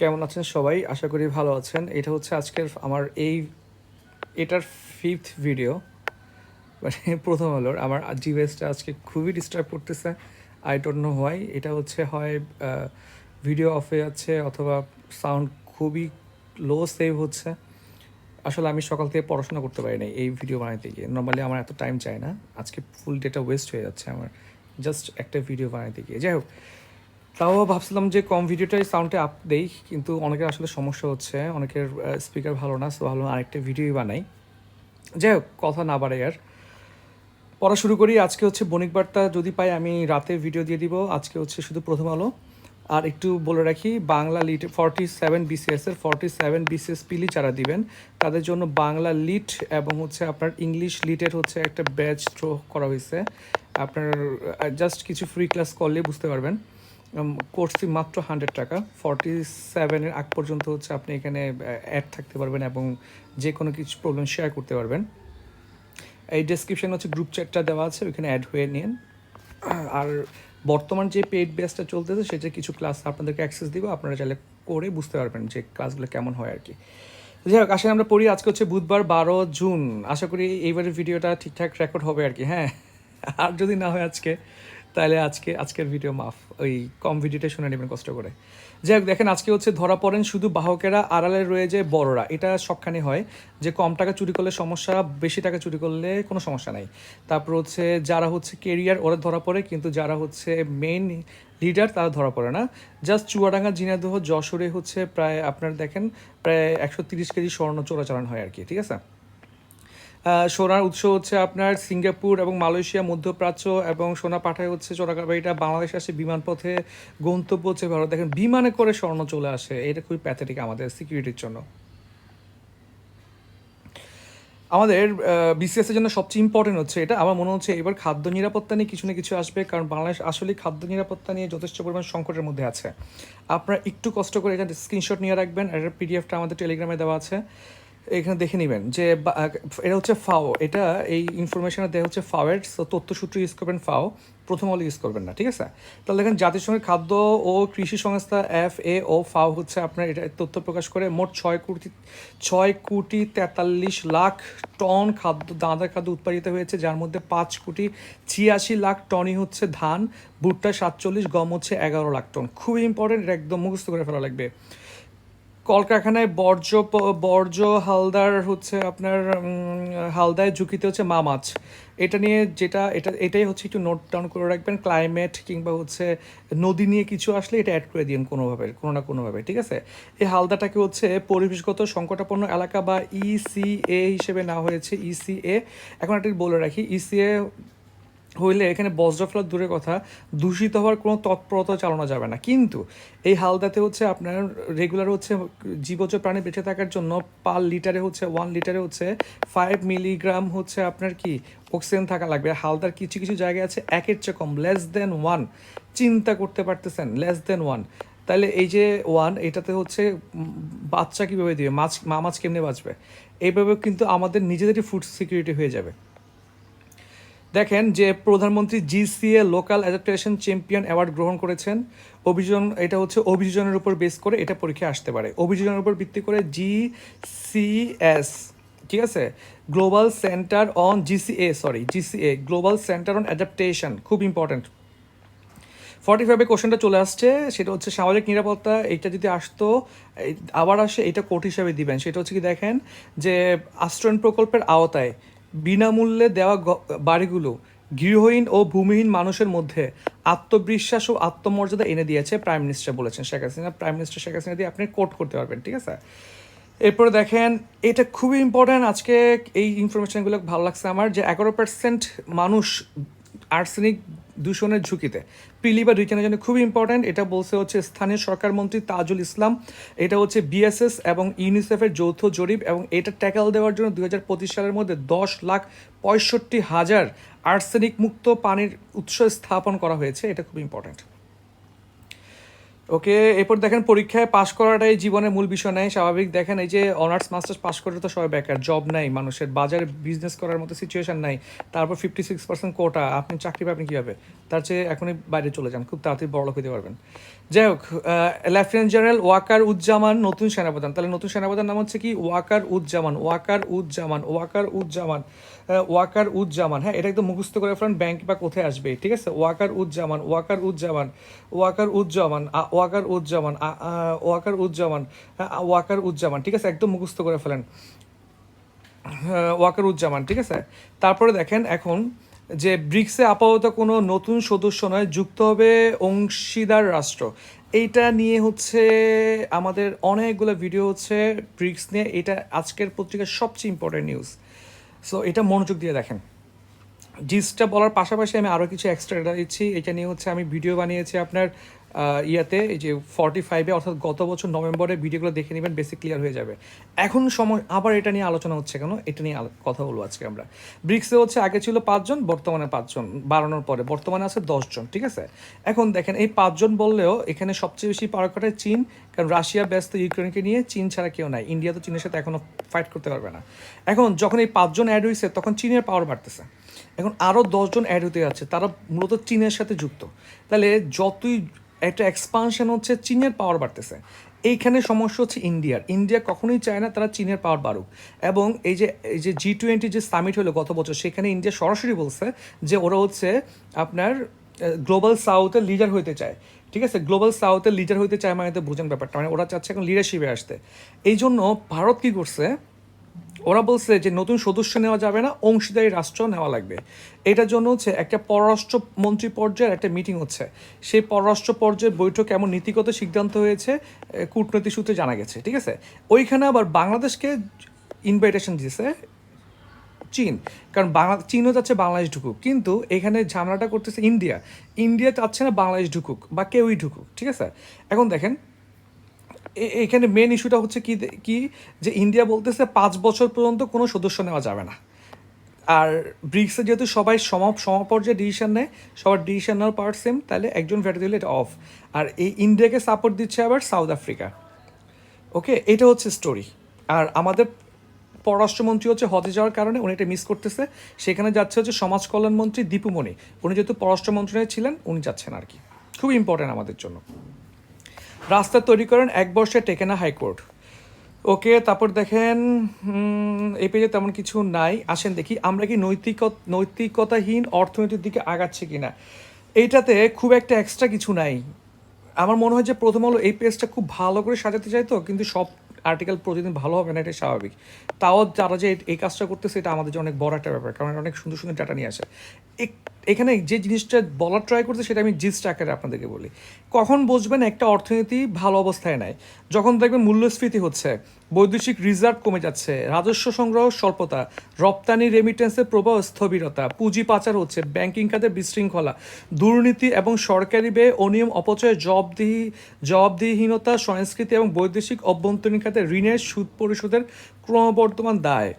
কেমন আছেন সবাই? আশা করি ভালো আছেন। এটা হচ্ছে আজকের আমার এই, এটার ফিফথ ভিডিও মানে প্রথম আলোর। আমার জিভেসটা আজকে খুবই ডিস্টার্ব করতেছে। আই ডোন্ট নো হোয়াই এটা হচ্ছে হয় ভিডিও অফ হয়ে যাচ্ছে অথবা সাউন্ড খুবই লো সেভ হচ্ছে। আসলে আমি সকাল থেকে পড়াশোনা করতে পারি নাই এই ভিডিও বানাইতে গিয়ে। নর্মালি আমার এত টাইম চাই না। আজকে ফুল ডেটা ওয়েস্ট হয়ে যাচ্ছে আমার। জাস্ট একটা ভিডিও বানাইতে গিয়ে। যাই হোক তাও ভাবছিলাম যে কম ভিডিওটাই সাউন্ডে আপ দেই, কিন্তু অনেকের আসলে সমস্যা হচ্ছে, অনেকের স্পিকার ভালো না সো ভালো আরেকটা ভিডিওই বানাই। যাই হোক, কথা না বাড়াই আর। পড়া শুরু করি, আজকে হচ্ছে বণিক বার্তা, যদি পাই আমি রাতে ভিডিও দিয়ে দিব, আজকে হচ্ছে শুধু প্রথম আলো। আর একটু বলে রাখি, বাংলা লিট ফর্টি সেভেন বিসিএসের ফর্টি সেভেন বিসিএস পিলি যারা দিবেন, তাদের জন্য বাংলা লিট এবং হচ্ছে আপনার ইংলিশ লিটের হচ্ছে একটা ব্যাচ থ্রো করা হয়েছে আপনার জাস্ট কিছু ফ্রি ক্লাস করলে বুঝতে পারবেন। কোর্স ফি মাত্র হান্ড্রেড টাকা। ফর্টি সেভেনের আগ পর্যন্ত হচ্ছে আপনি এখানে অ্যাড থাকতে পারবেন এবং যে কোনো কিছু প্রবলেম শেয়ার করতে পারবেন। এই ডেসক্রিপশন হচ্ছে গ্রুপ চ্যাটটা দেওয়া আছে, ওইখানে অ্যাড হয়ে নিন। আর বর্তমান যে পেইড বেসটা চলতেছে, সেটা কিছু ক্লাস আপনাদেরকে অ্যাক্সেস দিব, আপনারা চাইলে করে বুঝতে পারবেন যে ক্লাসগুলো কেমন হয় আর কি। যাই হোক আসলে আমরা পড়ি, আজকে হচ্ছে বুধবার বারো জুন। আশা করি এইবারের ভিডিওটা ঠিকঠাক রেকর্ড হবে আর কি হ্যাঁ। আর যদি না হয় আজকে তাহলে আজকে, আজকের ভিডিও মাফ, ওই কম ভিডিওটা শুনে নেবেন কষ্ট করে। যাই হোক, দেখেন, আজকে হচ্ছে ধরা পড়েন শুধু বাহকেরা, আড়ালে রয়ে যায় বড়রা। এটা সবখানে হয় যে কম টাকা চুরি করলে সমস্যা, বেশি টাকা চুরি করলে কোনো সমস্যা নাই। তারপর হচ্ছে যারা হচ্ছে কেরিয়ার ওরা ধরা পড়ে, কিন্তু যারা হচ্ছে মেইন লিডার তারা ধরা পড়ে না। জাস্ট চুয়াডাঙ্গা ঝিনাদহ যশোরে হচ্ছে প্রায়, আপনার দেখেন, প্রায় একশো তিরিশ কেজি স্বর্ণ চোরাচালান হয় আর কি, ঠিক আছে? সোনার উৎস হচ্ছে আপনার সিঙ্গাপুর এবং মালয়েশিয়া মধ্যপ্রাচ্য এবং সোনা পাঠায় হচ্ছে চোরাকাবাড়িটা। বাংলাদেশ আসে বিমানপথে, গন্তব্য হচ্ছে ভারত। দেখেন, বিমানে করে স্বর্ণ চলে আসে। এটা খুবই প্যাথেটিক আমাদের সিকিউরিটির জন্য। আমাদের বিসিএস এর জন্য সবচেয়ে ইম্পর্টেন্ট হচ্ছে এটা। আমার মনে হচ্ছে এবার খাদ্য নিরাপত্তা নিয়ে কিছু না কিছু আসবে, কারণ বাংলাদেশ আসলে খাদ্য নিরাপত্তা নিয়ে যথেষ্ট পরিমাণ সংকটের মধ্যে আছে। আপনারা একটু কষ্ট করে এটা স্ক্রিনশট নিয়ে রাখবেন। এটার পিডিএফটা আমাদের টেলিগ্রামে দেওয়া আছে। এখানে দেখে নেবেন যে এটা হচ্ছে ফাও। এটা এই ইনফরমেশনে দেওয়া হচ্ছে ফাওয়ের তথ্যসূত্র ইউজ করবেন ফাও। প্রথম হলে ইউজ করবেন না, ঠিক আছে? তাহলে দেখেন জাতিসংঘের খাদ্য ও কৃষি সংস্থা এফ এ ও ফাও হচ্ছে আপনার এটা তথ্য প্রকাশ করে মোট ছয় কোটি ছয় কোটি তেতাল্লিশ লাখ টন খাদ্য দাঁদার খাদ্য উৎপাদিত হয়েছে, যার মধ্যে পাঁচ কোটি ছিয়াশি লাখ টনই হচ্ছে ধান, ভুট্টা সাতচল্লিশ, গম হচ্ছে এগারো লাখ টন। খুবই ইম্পর্টেন্ট এটা একদম মুখস্থ করে ফেলা লাগবে। কলকারখানায় বর্জ্য বর্জ্য হালদার হচ্ছে আপনার হালদায় ঝুঁকিতে হচ্ছে মা মাছ। এটা নিয়ে যেটা, এটা, এটাই হচ্ছে একটু নোট ডাউন করে রাখবেন ক্লাইমেট কিংবা হচ্ছে নদী নিয়ে কিছু আসলে এটা অ্যাড করে দিন কোনোভাবে, কোনো না কোনোভাবে, ঠিক আছে? এই হালদাটাকে হচ্ছে পরিবেশগত সংকটাপন্ন এলাকা বা ইসিএ হিসেবে না হয়েছে ইসিএ এখন একটা বলে রাখি ইসিএ হইলে এখানে বজ্র ফেলার দূরের কথা, দূষিত হওয়ার কোনো তৎপরতা চালানো যাবে না। কিন্তু এই হালদাতে হচ্ছে আপনার রেগুলার হচ্ছে জীবজ প্রাণী বেঁচে থাকার জন্য পার লিটারে হচ্ছে ওয়ান লিটারে হচ্ছে ফাইভ মিলিগ্রাম হচ্ছে আপনার কি অক্সিজেন থাকা লাগবে। হালদার কিছু কিছু জায়গায় আছে, একের চেয়ে কম লেস দেন ওয়ান চিন্তা করতে পারতেছেন লেস দেন ওয়ান তাহলে এই যে ওয়ান এটাতে হচ্ছে বাচ্চা কীভাবে দিবে? মাছ, মা মাছ কেমনে বাঁচবে? এইভাবে কিন্তু আমাদের নিজেদেরই ফুড সিকিউরিটি হয়ে যাবে। দেখেন যে প্রধানমন্ত্রী GCA local adaptation champion award গ্রহণ করেছেন। অভিযোজন এটা হচ্ছে অভিযোজনের উপর বেস করে এটা পরীক্ষা আসতে পারে। অভিযোজনের উপর ভিত্তি করে জি সিএস ঠিক আছে? Global centre on GCA sorry GCA global centre on adaptation খুব ইম্পর্ট্যান্ট ফর্টি ফাইভে কোশ্চেনটা চলে আসছে, সেটা হচ্ছে সামাজিক নিরাপত্তা, এইটা যদি আসতো আবার আসে, এটা কোর্ট হিসাবে দিবেন। সেটা হচ্ছে কি দেখেন যে আশ্রয়ণ প্রকল্পের আওতায় বিনামূল্যে দেওয়া বাড়িগুলো গৃহহীন ও ভূমিহীন মানুষের মধ্যে আত্মবিশ্বাস ও আত্মমর্যাদা এনে দিয়েছে প্রাইম মিনিস্টার বলেছেন শেখ হাসিনা। প্রাইম মিনিস্টার শেখ হাসিনা দিয়ে আপনি কোট করতে পারবেন, ঠিক আছে? এরপরে দেখেন, এটা খুবই ইম্পর্ট্যান্ট আজকে এই ইনফরমেশনগুলো ভালো লাগছে আমার, যে এগারো পার্সেন্ট মানুষ আর্সেনিক দূষণের ঝুঁকিতে। বা রিটার্নের জন্য খুবই ইম্পর্ট্যান্ট এটা বলছে হচ্ছে স্থানীয় সরকার মন্ত্রী তাজুল ইসলাম। এটা হচ্ছে বিএসএস এবং ইউনিসেফের যৌথ জরিপ এবং এটা ট্যাকেল দেওয়ার জন্য দু হাজার পঁচিশ সালের মধ্যে দশ লাখ পঁয়ষট্টি হাজার আর্সেনিক মুক্ত পানির উৎস স্থাপন করা হয়েছে। এটা খুব ইম্পর্ট্যান্ট ওকে, এরপর দেখেন পরীক্ষায় পাশ করাটাই জীবনের মূল বিষয় নেই, স্বাভাবিক। দেখেন এই যে অনার্স মাস্টার্স পাশ করে তো সবাই বেকার জব নাই, মানুষের বাজারে বিজনেস করার মতো সিচুয়েশন নাই। তারপর ফিফটি সিক্স পার্সেন্ট কোটা আপনি চাকরি পাবেন কীভাবে? তার চেয়ে এখনই বাইরে চলে যান, খুব তাড়াতাড়ি বড়লোক হতে পারবেন। যাই হোক লেফটেন্যান্ট জেনারেল ওয়াকার উজ্জামান নতুন সেনাপ্রধান তাহলে নতুন সেনাপ্রধান নাম হচ্ছে কি ওয়াকার উজ্জামান ওয়াকার উজ্জামান ওয়াকার উজ্জামান ওয়াকার উজ্জামান হ্যাঁ এটা একদম মুখস্থ করে ফেলেন ব্যাংক বা কোথায় আসবে ঠিক আছে ওয়াকার উজ্জামান ওয়াকার উজ্জামান ওয়াকার উজ্জামান ওয়াকার উজ্জামান ওয়াকার উজ্জামান হ্যাঁ, ওয়াকার উজ্জামান ঠিক আছে একদম মুখস্থ করে ফেলেন ওয়াকার উজ্জামান ঠিক আছে তারপরে দেখেন এখন যে ব্রিক্সে আপাতত কোনো নতুন সদস্য নয়, যুক্ত হবে অংশীদার রাষ্ট্র। এইটা নিয়ে হচ্ছে আমাদের অনেকগুলো ভিডিও হচ্ছে ব্রিক্স নিয়ে। এটা আজকের পত্রিকার সবচেয়ে ইম্পর্টেন্ট নিউজ সো এটা মনোযোগ দিয়ে দেখেন। জিসটা বলার পাশাপাশি আমি আরও কিছু এক্সট্রা দিচ্ছি। এটা নিয়ে হচ্ছে আমি ভিডিও বানিয়েছি আপনার ইয়াতে এই যে ফর্টি ফাইভে অর্থাৎ গত বছর নভেম্বরে ভিডিওগুলো দেখে নেবেন, বেশি ক্লিয়ার হয়ে যাবে। এখন সময়, আবার এটা নিয়ে আলোচনা হচ্ছে কেন? এটা নিয়ে কথা বলব আজকে আমরা। ব্রিক্সে হচ্ছে আগে ছিল পাঁচজন, বর্তমানে পাঁচজন, বাড়ানোর পরে। বর্তমানে আছে দশজন, ঠিক আছে? এখন দেখেন, এই পাঁচজন বললেও এখানে সবচেয়ে বেশি পাওয়ার কাটায় চীন, কারণ রাশিয়া ব্যস্ত ইউক্রেনকে নিয়ে চীন ছাড়া কেউ নাই। ইন্ডিয়া তো চীনের সাথে এখনও ফাইট করতে পারবে না। এখন যখন এই পাঁচজন অ্যাড হয়েছে, তখন চীনের পাওয়ার বাড়তেছে। এখন আরও দশজন অ্যাড হতে যাচ্ছে, তারা মূলত চীনের সাথে যুক্ত। তাহলে যতই একটা এক্সপানশন হচ্ছে চীনের পাওয়ার বাড়তেছে। এইখানে সমস্যা হচ্ছে ইন্ডিয়ার। ইন্ডিয়া কখনোই চায় না তারা চীনের পাওয়ার বাড়ুক। এবং এই যে এই যে জি টোয়েন্টি যে সামিট হলো গত বছর, সেখানে ইন্ডিয়া সরাসরি বলছে যে ওরা হচ্ছে আপনার গ্লোবাল সাউথের লিডার হইতে চায়। ঠিক আছে? গ্লোবাল সাউথের লিডার হইতে চায় মানে বুঝেন ব্যাপারটা। মানে ওরা চাচ্ছে এখন লিডারশিপে আসতে। এই জন্য ভারত কী করছে? ওরা বলছে যে নতুন সদস্য নেওয়া যাবে না, অংশীদারি রাষ্ট্র নেওয়া লাগবে। এটার জন্য হচ্ছে একটা পররাষ্ট্র মন্ত্রী পর্যায়ের একটা মিটিং হচ্ছে। সেই পররাষ্ট্র পর্যায়ের বৈঠক এমন নীতিগত সিদ্ধান্ত হয়েছে কূটনৈতিক সূত্রে জানা গেছে, ঠিক আছে? ওইখানে আবার বাংলাদেশকে ইনভাইটেশন দিয়েছে চীন, কারণ বাংলা, চীনও চাচ্ছে বাংলাদেশ ঢুকুক। কিন্তু এখানে ঝামেলাটা করতেছে ইন্ডিয়া। ইন্ডিয়া চাচ্ছে না বাংলাদেশ ঢুকুক, বা কেউই ঢুকুক, ঠিক আছে? এখন দেখেন এখানে মেন ইস্যুটা হচ্ছে কি কি? যে ইন্ডিয়া বলতেছে পাঁচ বছর পর্যন্ত কোনো সদস্য নেওয়া যাবে না। আর ব্রিক্সে যেহেতু সবাই সম সমপর্যায়ে ডিসিশন নেয়, সবার ডিসিশন নেওয়ার পার্ট সেম তাহলে একজন ভেটে দিলে এটা অফ আর এই ইন্ডিয়াকে সাপোর্ট দিচ্ছে আবার সাউথ আফ্রিকা ওকে এটা হচ্ছে স্টোরি আর আমাদের পররাষ্ট্রমন্ত্রী হচ্ছে হজে যাওয়ার কারণে উনি এটা মিস করতেছে। সেখানে যাচ্ছে হচ্ছে সমাজ কল্যাণ কল্যাণমন্ত্রী দীপুমণি উনি যেহেতু পররাষ্ট্রমন্ত্রণালয়ে ছিলেন, উনি যাচ্ছেন আর কি। খুব ইম্পর্টেন্ট আমাদের জন্য। রাস্তা তৈরি করেন এক বর্ষে টেকে না হাইকোর্ট। ওকে, তারপর দেখেন এই পেজে তেমন কিছু নাই। আসেন দেখি, আমরা কি নৈতিক নৈতিকতাহীন অর্থনীতির দিকে আগাচ্ছে কিনা? এইটাতে খুব একটা এক্সট্রা কিছু নাই। আমার মনে হয় যে প্রথম হলো এই পেজটা খুব ভালো করে সাজাতে চাইতো, কিন্তু সব আর্টিকেল প্রতিদিন ভালো হবে না, এটাই স্বাভাবিক। তাও যারা যে এই কাজটা করতেছে, এটা আমাদের জন্য অনেক বড় একটা ব্যাপার, কারণ অনেক সুন্দর সুন্দর ডাটা নিয়ে আসে। এখানে যে জিনিসটা বলার ট্রাই করছে, সেটা আমি জিস্ট আকারে আপনাদেরকে বলি। কখন বুঝবেন একটা অর্থনীতি ভালো অবস্থায় নাই। যখন দেখবেন মূল্যস্ফীতি হচ্ছে বৈদেশিক রিজার্ভ কমে যাচ্ছে। রাজস্ব সংগ্রহ স্বল্পতা, রপ্তানি রেমিটেন্সের প্রবাহ স্থবিরতা, পুঁজি পাচার হচ্ছে ব্যাংকিং খাতে বিশৃঙ্খলা, দুর্নীতি এবং সরকারি ব্যয়, অনিয়ম, অপচয়, জবাবদিহি, জবাবদিহিহীনতা, সংস্কৃতি এবং বৈদেশিক অভ্যন্তরীণ খাতে ঋণের সুদ পরিশোধের ক্রমবর্ধমান দায়।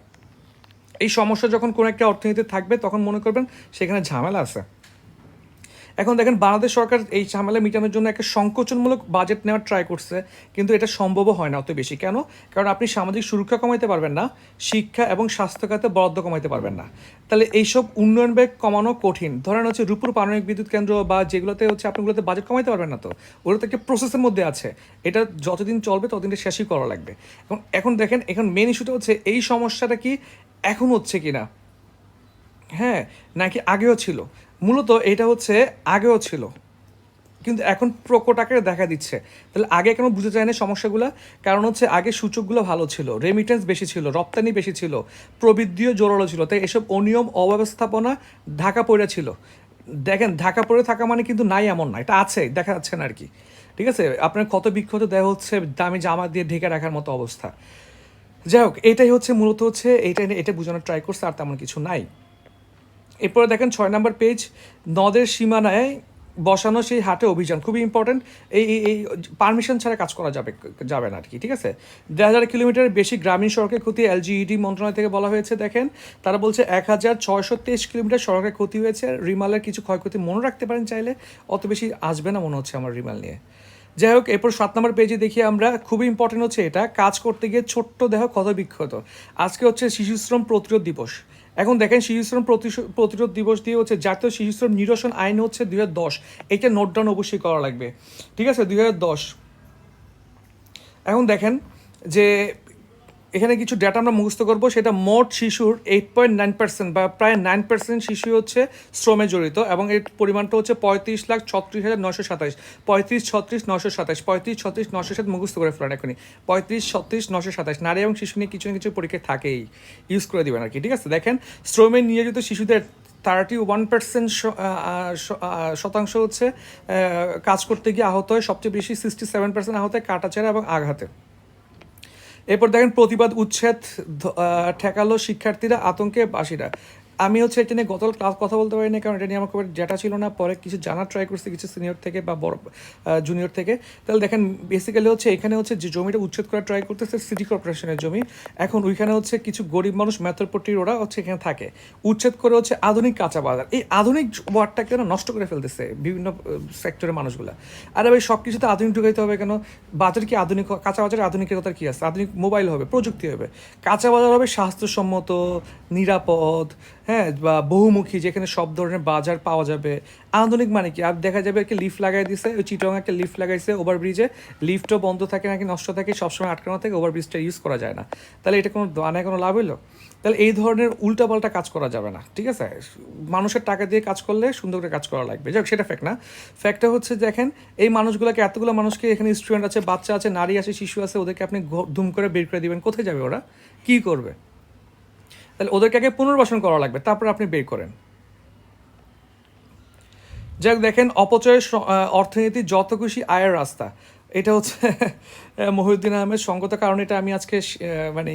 এই সমস্যা যখন কোনো একটা অর্থনীতি থাকবে, তখন মনে করবেন সেখানে ঝামেলা আছে। এখন দেখেন বাংলাদেশ সরকার এই ঝামেলা মেটানোর জন্য একটা সংকোচনমূলক বাজেট নেওয়ার ট্রাই করছে, কিন্তু এটা সম্ভবও হয় না অত বেশি। কেন? কারণ আপনি সামাজিক সুরক্ষা কমাইতে পারবেন না, শিক্ষা এবং স্বাস্থ্য খাতে বরাদ্দ কমাইতে পারবেন না। তাহলে এইসব উন্নয়ন ব্যয় কমানো কঠিন। ধরেন হচ্ছে রূপুর পারমাণবিক বিদ্যুৎ কেন্দ্র বা যেগুলোতে হচ্ছে আপনাগুলোতে বাজেট কমাইতে পারবেন না তো ওগুলো তো একটা প্রসেসের মধ্যে আছে। এটা যতদিন চলবে ততদিন শেষই করা লাগবে। এখন এখন দেখেন, এখন মেন ইস্যুটা হচ্ছে এই সমস্যাটা কি এখন হচ্ছে কি না হ্যাঁ নাকি আগেও ছিল। মূলত এটা হচ্ছে আগেও ছিল। কিন্তু এখন প্রকট আকারে দেখা দিচ্ছে। তাহলে আগে কেন বুঝতে চায় না সমস্যাগুলো? কারণ হচ্ছে আগে সূচকগুলো ভালো ছিল রেমিটেন্স বেশি ছিল, রপ্তানি বেশি ছিল, প্রবৃদ্ধিও জোরালো ছিল। তাই এসব অনিয়ম, অব্যবস্থাপনা ঢাকা পড়ে ছিল। দেখেন, ঢাকা পড়ে থাকা মানে কিন্তু নাই এমন না, এটা আছে, দেখা যাচ্ছে না আর কি। ঠিক আছে? আপনার কত বিক্ষত দেওয়া হচ্ছে দামি জামা দিয়ে ঢেকে রাখার মতো অবস্থা। যাই হোক, এটাই হচ্ছে মূলত হচ্ছে এইটা এটা বোঝানোর ট্রাই করছে আর তেমন কিছু নাই। এরপরে দেখেন ছয় নম্বর পেজ নদের সীমানায় বসানো সেই হাটে অভিযান। খুবই ইম্পর্টেন্ট এই, এই- পারমিশন ছাড়া কাজ করা যাবে যাবে না আর কি ঠিক আছে? দেড় হাজার কিলোমিটারের বেশি গ্রামীণ সড়কের ক্ষতি এলজিইডি মন্ত্রণালয় থেকে বলা হয়েছে, দেখেন। তারা বলছে এক হাজার ছয়শো তেইশ কিলোমিটার সড়কের ক্ষতি হয়েছে। রিমালের কিছু ক্ষয়ক্ষতি মনে রাখতে পারেন চাইলে। অত বেশি আসবে না মনে হচ্ছে আমার রিমাল নিয়ে। যাই হোক, এরপর সাত নম্বর পেজে দেখি আমরা, খুবই ইম্পর্টেন্ট হচ্ছে এটা, কাজ করতে গিয়ে ছোট্ট দেহ ক্ষত বিক্ষত আজকে হচ্ছে শিশুশ্রম প্রতিরোধ দিবস। এখন দেখেন শিশুশ্রম প্রতিরোধ দিবস দিয়ে হচ্ছে জাতীয় শিশুশ্রম নিরসন আইন হচ্ছে দুই হাজার দশ। এটা নোট ডাউন অবশ্যই করা লাগবে। ঠিক আছে? দুই হাজার দশ। এখন দেখেন যে এখানে কিছু ডেটা আমরা মুখস্থ করব। সেটা মোট শিশুর এইট পয়েন্ট নাইন পার্সেন্ট বা প্রায় নাইন পার্সেন্ট শিশু হচ্ছে শ্রমে জড়িত এবং এর পরিমাণটা হচ্ছে পঁয়ত্রিশ লাখ ছত্রিশ হাজার নশো সাতাশ পঁয়ত্রিশ, ছত্রিশ নশো সাতাশ পঁয়ত্রিশ, ছত্রিশ নশো সাত মুখস্থ করে ফেলেন এখনই। পঁয়ত্রিশ, ছত্রিশ নশো সাতাশ নারী এবং শিশু নিয়ে কিছু না কিছু পরীক্ষা থাকেই। ইউজ করে দিবেন আর কি, ঠিক আছে? দেখেন, শ্রমে নিয়োজিত শিশুদের থার্টি ওয়ান পার্সেন্ট শতাংশ হচ্ছে কাজ করতে গিয়ে আহত হয়, সবচেয়ে বেশি সিক্সটি সেভেন পার্সেন্ট আহত হয় কাটাছেড়া এবং আঘাতে। এরপর দেখেন প্রতিবাদ উচ্ছেদ ঠেকালো শিক্ষার্থীরা আতঙ্কে বাসীরা। আমি হচ্ছে এটা নিয়ে গতকাল ক্লাস কথা বলতে পারিনি, কারণ এটা নিয়ে আমার খুব ডেটা ছিল না। পরে কিছু জানার ট্রাই করছি কিছু সিনিয়র থেকে বা বড় জুনিয়র থেকে। তাহলে দেখেন বেসিক্যালি হচ্ছে এখানে হচ্ছে যে জমিটা উচ্ছেদ করার ট্রাই করতেছে সিটি কর্পোরেশনের জমি। এখন ওইখানে হচ্ছে কিছু গরিব মানুষ, মেথরপট্টির ওরা হচ্ছে এখানে থাকে। উচ্ছেদ করে হচ্ছে আধুনিক কাঁচা বাজার। এই আধুনিক ওয়ার্ডটাকে না নষ্ট করে ফেলতেছে বিভিন্ন সেক্টরের মানুষগুলা? আরে ভাই সব কিছুতে আধুনিক ঢুকাইতে হবে কেন? বাজার কি আধুনিক, কাঁচা বাজারে আধুনিকতার কী আছে? আধুনিক মোবাইল হবে, প্রযুক্তি হবে। কাঁচা বাজার হবে স্বাস্থ্যসম্মত, নিরাপদ হ্যাঁ বা বহুমুখী, যেখানে সব ধরনের বাজার পাওয়া যাবে। আধুনিক মানে কি? আর দেখা যাবে একটা লিফট লাগাই দিছে, ওই চিটং একটা লিফট লাগাইছে ওভারব্রিজে। লিফটও বন্ধ থাকে নাকি, নষ্ট থাকে, সবসময় আটকানো থাকে, ওভারব্রিজটা ইউজ করা যায় না। তাহলে এটা কোনো আনায় কোনো লাভ হইল? তাহলে এই ধরনের উল্টাপাল্টা কাজ করা যাবে না, ঠিক আছে? মানুষের টাকা দিয়ে কাজ করলে সুন্দর করে কাজ করা লাগবে। যাক, সেটা ফ্যাক্ট না। ফ্যাক্টটা হচ্ছে, দেখেন, এই মানুষগুলোকে, এতগুলো মানুষকে এখানে স্টুডেন্ট আছে, বাচ্চা আছে, নারী আছে, শিশু আছে, ওদেরকে আপনি ধুম করে বের করে দিবেন, কোথায় যাবে ওরা? কি করবে? তাহলে ওদেরকে আগে পুনর্বাসন করা লাগবে, তারপর আপনি বের করেন। যাই দেখেন অপচয়ের অর্থনীতি যত খুশি আয়ের রাস্তা। এটা হচ্ছে মহিউদ্দিন আহমেদ সঙ্গত, কারণে এটা আমি আজকে মানে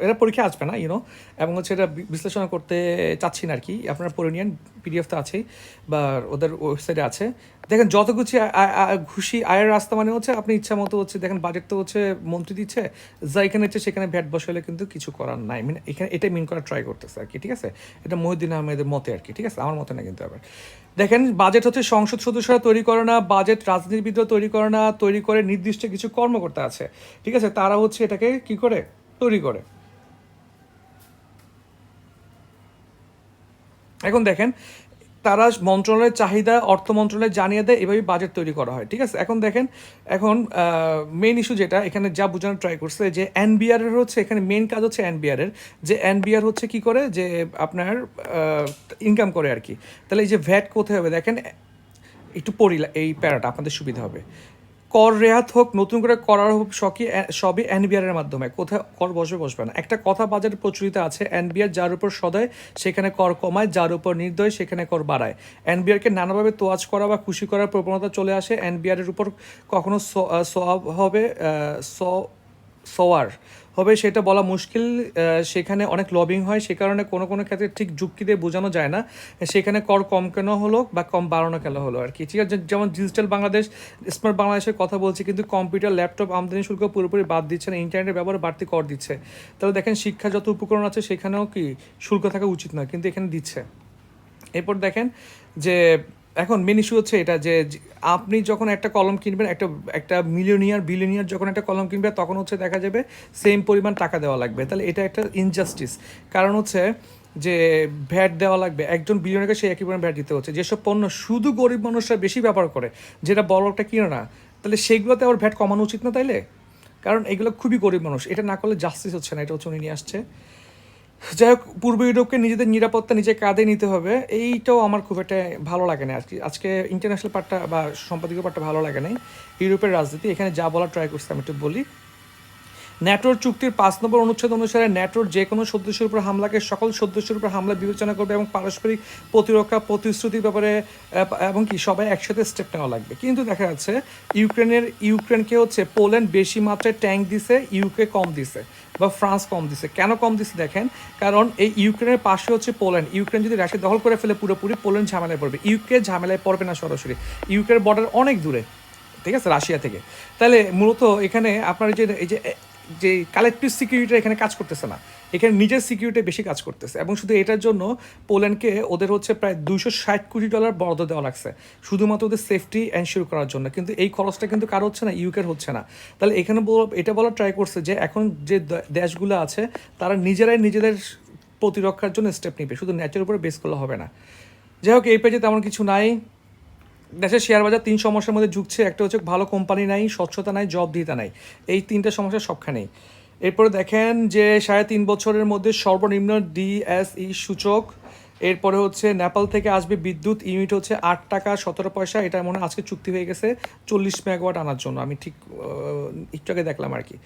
এটা পরীক্ষা আসবে না ইউনো এবং হচ্ছে এটা বিশ্লেষণ করতে চাচ্ছি না আর কি। আপনারা পড়ে নিন পিডিএফ তো আছেই বা ওদের ওয়েবসাইটে আছে। দেখেন, যত আ- খুশি আয়ের রাস্তা মানে হচ্ছে আপনি ইচ্ছা মতো হচ্ছে, দেখেন বাজেট তো হচ্ছে মন্ত্রী দিচ্ছে, যা এখানে হচ্ছে সেখানে ভ্যাট বসালে কিন্তু কিছু করার নাই। মানে এখানে এটাই মিন করার ট্রাই করতেছে আর কি, ঠিক আছে? এটা মহিউদ্দিন আহমেদের মতে আর কি, ঠিক আছে? আমার মতে না কিন্তু আবার। দেখেন বাজেট হচ্ছে সংসদ সদস্যরা তৈরি করে না বাজেট রাজনীতিবিদরা তৈরি করে না, তৈরি করে নির্দিষ্ট কিছু কর্মকর্তা আছে, ঠিক আছে? তারা হচ্ছে এটাকে কি করে? তৈরি করে। এখন দেখেন, তারা মন্ত্রণালয়ের চাহিদা, অর্থ মন্ত্রণালয় জানিয়ে দেয় এভাবেই বাজেট তৈরি করা হয়, ঠিক আছে? এখন দেখেন, এখন মেইন ইস্যু যেটা, এখানে যা বোঝানোর ট্রাই করছে, যে এনবিআর এর হচ্ছে, এখানে মেন কাজ হচ্ছে এনবিআর এর, যে এনবিআর হচ্ছে কি করে? যে আপনার ইনকাম করে আর কি। তাহলে এই যে ভ্যাট কোথায় হবে? দেখেন, একটু পড়ি, এই প্যারাটা, আপনাদের সুবিধা হবে। কর রেহাত হোক, নতুন করে করার হোক সবই সবই এনবিআর এর মাধ্যমে। কোথায় কর বসবে বসবে না। একটা কথা বাজারে প্রচলিত আছে, এনবিআর যার উপর সদয়, সেখানে কর কমায়, যার উপর নির্দয়, সেখানে কর বাড়ায়। এনবিআরকে নানাভাবে তোয়াজ করা বা খুশি করার প্রবণতা চলে আসে এনবিআর এর উপর কখনো সব হবে স- সওয়ার। হবে সেটা বলা মুশকিল সেখানে অনেক লবিং হয়, সে কারণে কোনো কোনো ক্ষেত্রে ঠিক যুক্তি দিয়ে বোঝানো যায় না। সেখানে কর কম কেন হলো বা কম বাড়ানো কেন হলো আর কি? ঠিক আছে, যেমন ডিজিটাল বাংলাদেশ স্মার্ট বাংলাদেশের কথা বলছি, কিন্তু কম্পিউটার ল্যাপটপ আমদানি শুল্ক পুরোপুরি বাদ দিচ্ছে না ইন্টারনেটের ব্যবহার বাড়তি কর দিচ্ছে। তাহলে দেখেন, শিক্ষা যত উপকরণ আছে, সেখানেও কি শুল্ক থাকা উচিত নয় কিন্তু এখানে দিচ্ছে। এরপর দেখেন যে এখন মেন ইস্যু হচ্ছে এটা যে আপনি যখন একটা কলম কিনবেন, একটা একটা মিলিয়নিয়ার বিলিয়নিয়ার যখন একটা কলম কিনবে, তখন হচ্ছে দেখা যাবে সেম পরিমাণ টাকা দেওয়া লাগবে। তাহলে এটা একটা ইনজাস্টিস কারণ হচ্ছে যে, ভ্যাট দেওয়া লাগবে। একজন বিলিয়নিয়ারকে সেই একই পরিমাণ ভ্যাট দিতে হচ্ছে। যেসব পণ্য শুধু গরিব মানুষরা বেশি ব্যবহার করে, যেটা বড় একটা কিনে না, তাহলে সেগুলোতে আবার ভ্যাট কমানো উচিত না তাইলে? কারণ এগুলো খুবই গরিব মানুষ। এটা না করলে জাস্টিস হচ্ছে না। এটা হচ্ছে উনি নিয়ে আসছে। যাই হোক, পূর্ব ইউরোপকে নিজেদের নিরাপত্তা নিজে কাঁধে নিতে হবে। এইটাও আমার খুব একটা ভালো লাগে না আজকে আজকে ইন্টারন্যাশনাল পার্টটা বা সম্পাদকীয় পার্টটা ভালো লাগে না ইউরোপের রাজনীতি, এখানে যা বলার ট্রাই করছে আমি একটু বলি। ন্যাটোর চুক্তির পাঁচ নম্বর অনুচ্ছেদ অনুসারে ন্যাটোর যে কোনো সদস্যের উপর হামলাকে, সকল সদস্যের উপর হামলা বিবেচনা করবে এবং পারস্পরিক প্রতিরক্ষা প্রতিশ্রুতির ব্যাপারে এবং কি, সবাই একসাথে স্টেপ নেওয়া লাগবে। কিন্তু দেখা যাচ্ছে, ইউক্রেনের, ইউক্রেনকে হচ্ছে পোল্যান্ড বেশি মাত্রায় ট্যাঙ্ক দিছে, ইউকে কম দিছে, বা ফ্রান্স কম দিছে। কেন কম দিছে দেখেন? কারণ এই ইউক্রেনের পাশে হচ্ছে পোল্যান্ড। ইউক্রেন যদি রাশিয়া দখল করে ফেলে পুরোপুরি, পোল্যান্ড ঝামেলায় পড়বে। ইউকে ঝামেলায় পড়বে না সরাসরি। ইউকের বর্ডার অনেক দূরে, ঠিক আছে, রাশিয়া থেকে। তাহলে মূলত এখানে আপনার যে, এই যে যে কালেকটিভ সিকিউরিটি এখানে কাজ করতেছে না, এখানে নিজের সিকিউরিটি বেশি কাজ করতেছে এবং শুধু এটার জন্য পোল্যান্ডকে ওদের হচ্ছে প্রায় দুইশো ষাট কোটি ডলার বরাদ্দ দেওয়া লাগছে, শুধুমাত্র ওদের সেফটি এনশিওর করার জন্য। কিন্তু এই খরচটা কিন্তু কারও হচ্ছে না ইউকের হচ্ছে না। তাহলে এখানে এটা বলার ট্রাই করছে যে এখন যে দেশগুলো আছে, তারা নিজেরাই নিজেদের প্রতিরক্ষার জন্য স্টেপ নিবে, শুধু ন্যাচের উপরে বেস করলে হবে না। যাই হোক, এই পেজে তেমন কিছু নাই। দেশের শেয়ার বাজার তিন সমস্যার মধ্যে ঝুঁকছে। একটা হচ্ছে ভালো কোম্পানি নাই, স্বচ্ছতা নাই জব দিতে নাই। এই তিনটে সমস্যা সবখানেই এরপরে দেখেন যে সাড়ে তিন বছরের মধ্যে সর্বনিম্ন ডিএসই সূচক। এরপরে হচ্ছে নেপাল থেকে আসবে বিদ্যুৎ ইউনিট হচ্ছে আট টাকা সতেরো পয়সা। এটা মনে আজকে চুক্তি হয়ে গেছে চল্লিশ মেগাওয়াট আনার জন্য। আমি ঠিক একটু আগে দেখলাম আর কি।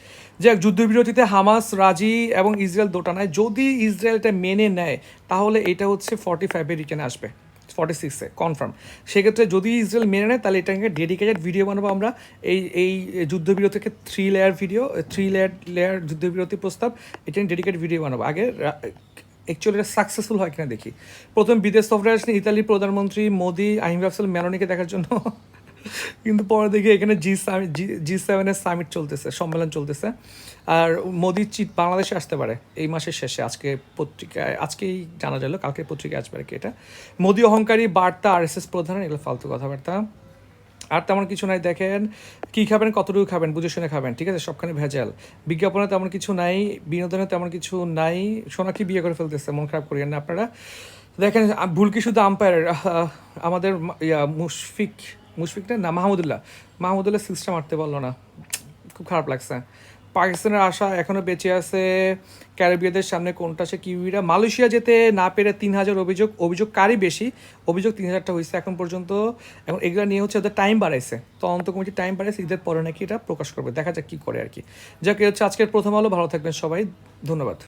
যে যুদ্ধবিরতিতে হামাস, রাজি এবং ইসরায়েল দোটানায়। যদি ইসরায়েল এটা মেনে নেয়, তাহলে এটা হচ্ছে ফর্টি ফাইভে রিটার্নে আসবে। ফর্টি সিক্সে কনফার্ম সেক্ষেত্রে যদি ইসরায়েল মেনে নেয়, তাহলে এটাকে ডেডিকেটেড ভিডিও বানাবো আমরা। এই এই যুদ্ধবিরতিকে three layer video three layer layer যুদ্ধবিরতি প্রস্তাব, এটা নিয়ে ডেডিকেটেড ভিডিও বানাবো। আগে অ্যাকচুয়ালি এটা সাকসেসফুল হয় কিনা দেখি। প্রথম বিদেশ সফরে আসলে ইতালির প্রধানমন্ত্রী মোদি আহিম আফসাল মেরোনিকে দেখার জন্য। কিন্তু পরে দেখি এখানে জি সামিট জি জি সেভেনের সামিট চলতেছে, সম্মেলন চলতেছে। আর মোদি চিট বাংলাদেশে আসতে পারে এই মাসের শেষে, আজকে পত্রিকায়, আজকেই জানা গেল, কালকে পত্রিকায় আসবে আর কি এটা। মোদি অহংকারী বার্তা আর এস এস প্রধান, এগুলো ফালতু কথাবার্তা। আর তেমন কিছু নাই, দেখেন, কী খাবেন, কতটুকু খাবেন, বুঝে শুনে খাবেন, ঠিক আছে, সবখানে ভেজাল। বিজ্ঞাপনে তেমন কিছু নাই, বিনোদনে তেমন কিছু নাই সোনাকি বিয়ে করে ফেলতেছে, মন খারাপ করিয়েন না আপনারা। দেখেন, ভুল কি শুধু আম্পায়ারের আমাদের, ইয়া, মুশফিক মুশফিক না, মাহমুদুল্লাহ। মাহমুদুল্লাহ সিক্সটা মারতে পারল না। খুব খারাপ লাগছে। পাকিস্তানের আশা এখনও বেঁচে আছে। ক্যারিবিয়াদের সামনে কোনটা সে কিউইরা? মালয়েশিয়া যেতে না পেরে তিন হাজার অভিযোগ অভিযোগকারী বেশি। অভিযোগ তিন হাজারটা হয়েছে এখন পর্যন্ত। এখন এগুলো নিয়ে হচ্ছে ওদের টাইম বাড়াইছে। তদন্ত কমিটি টাইম বাড়াইছে। ঈদের পরে নাকি এটা প্রকাশ করবে। দেখা যাক কী করে আর কি। যাকে হচ্ছে আজকের প্রথম আলো। ভালো থাকবেন সবাই। ধন্যবাদ।